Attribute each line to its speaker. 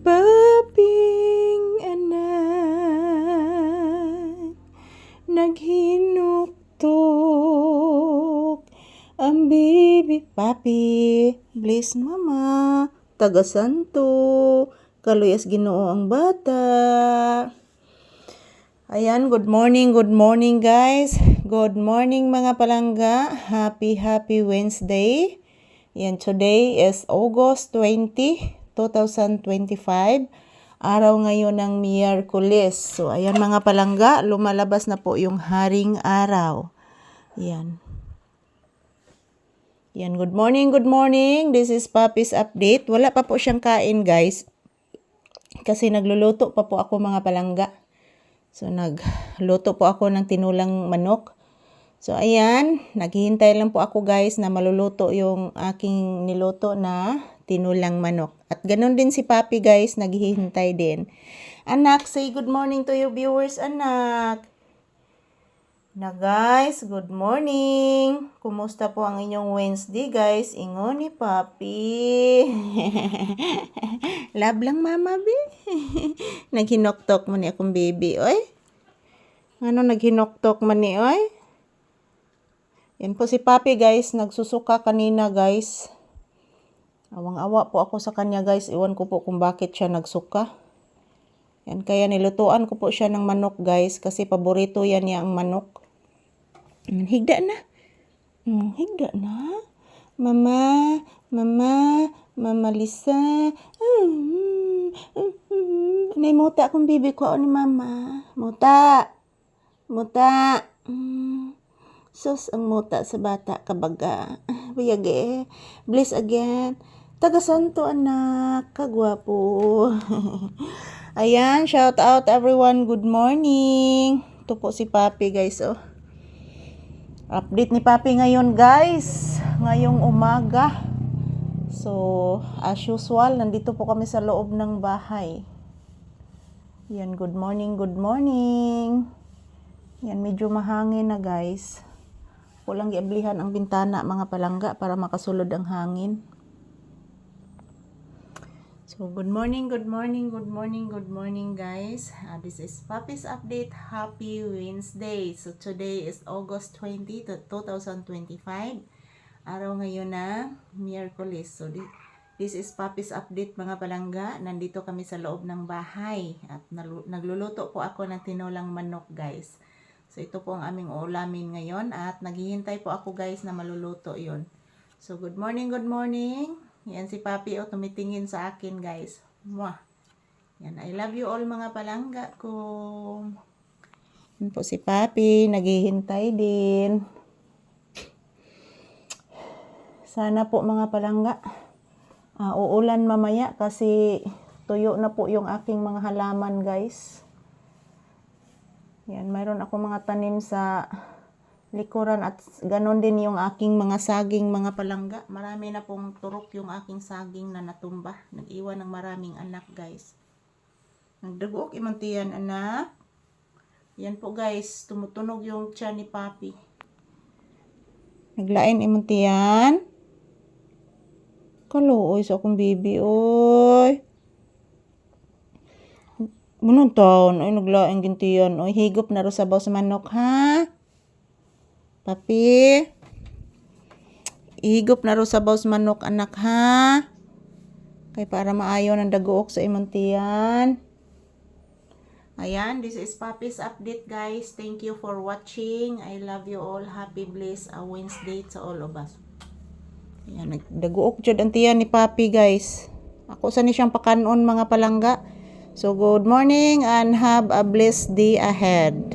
Speaker 1: Paping anak Naghinuktok Ang bibi Papi Bless mama Taga Santo Kaluyas ginoo ang bata Ayan, good morning, good morning guys. Good morning mga palangga. Happy, happy Wednesday. Yan, today is August 20, 2025. Araw ngayon ng Miyerkules. So, ayan mga palangga, lumalabas na po yung haring araw. Yan. Yan, good morning, good morning. This is Papi's update. Wala pa po siyang kain guys. Kasi nagluluto pa po ako mga palangga. So, nagluto po ako ng tinulang manok. So, ayan, naghihintay lang po ako guys na maluluto yung aking niluto na tinulang manok. At ganun din si Papi guys, naghihintay din. Anak, say good morning to your viewers, anak. Na guys, good morning. Kumusta po ang inyong Wednesday guys? Ingon ni Papi. Love lang mama, be. naghinoktok man ni akong baby, oy. Ano naghinoktok man ni, oy? Yan po si Papi guys, nagsusuka kanina guys. Awang-awa po ako sa kanya guys. Iwan ko po kung bakit siya nagsuka. Yan, kaya nilutuan ko po siya ng manok guys kasi paborito yan niya ang manok. Higda na. Mm, higda na. Mama, mama, mama Lisa. Mm, mm, mm. Nay, muta akong bibi ko ni mama. Muta. Muta. Mm. Sus, ang muta sa bata kabaga. Bayage. Bless again. Taga Santo anak. Kagwapo. Ayan, shout out everyone. Good morning. Ito po si Papi guys, oh. Update ni Papi ngayon guys. Ngayong umaga. So, as usual, nandito po kami sa loob ng bahay. Yan, good morning, good morning. Yan, medyo mahangin na guys. Walang giablihan ang bintana mga palangga para makasulod ang hangin. So, good morning, good morning, good morning, good morning, guys. Uh, this is Papi's Update. Happy Wednesday. So, today is August 20, to 2025. Araw ngayon na Miyerkules. So, di- this is Papi's Update, mga palangga. Nandito kami sa loob ng bahay. At nagluluto po ako ng tinulang manok, guys. So, ito po ang aming ulamin ngayon. At naghihintay po ako, guys, na maluluto yon So, good morning, good morning. Yan si Papi o tumitingin sa akin guys. Mwah. Yan, I love you all mga palangga ko. Yan po si Papi, naghihintay din. Sana po mga palangga. ah, uulan mamaya kasi tuyo na po yung aking mga halaman guys. Yan, mayroon ako mga tanim sa likuran at ganon din yung aking mga saging mga palangga. Marami na pong turok yung aking saging na natumba. Nag-iwan ng maraming anak guys. Nagdagook imantiyan anak. Yan po guys, tumutunog yung tiyan ni Papi. Naglain imantiyan. Kaluoy sa akong baby, oy. Munong taon, ay naglaing gintiyan. Oy, higop na sa sa manok, ha? Papi. Ihigop na sa baws manok anak ha. Kay para maayo ng dagook sa imong tiyan. Ayan, this is Papi's update guys. Thank you for watching. I love you all. Happy bliss a Wednesday to all of us. Ayan, nagdagook jud ang tiyan ni Papi guys. Ako sa ni siyang pakanon mga palangga. So good morning and have a blessed day ahead.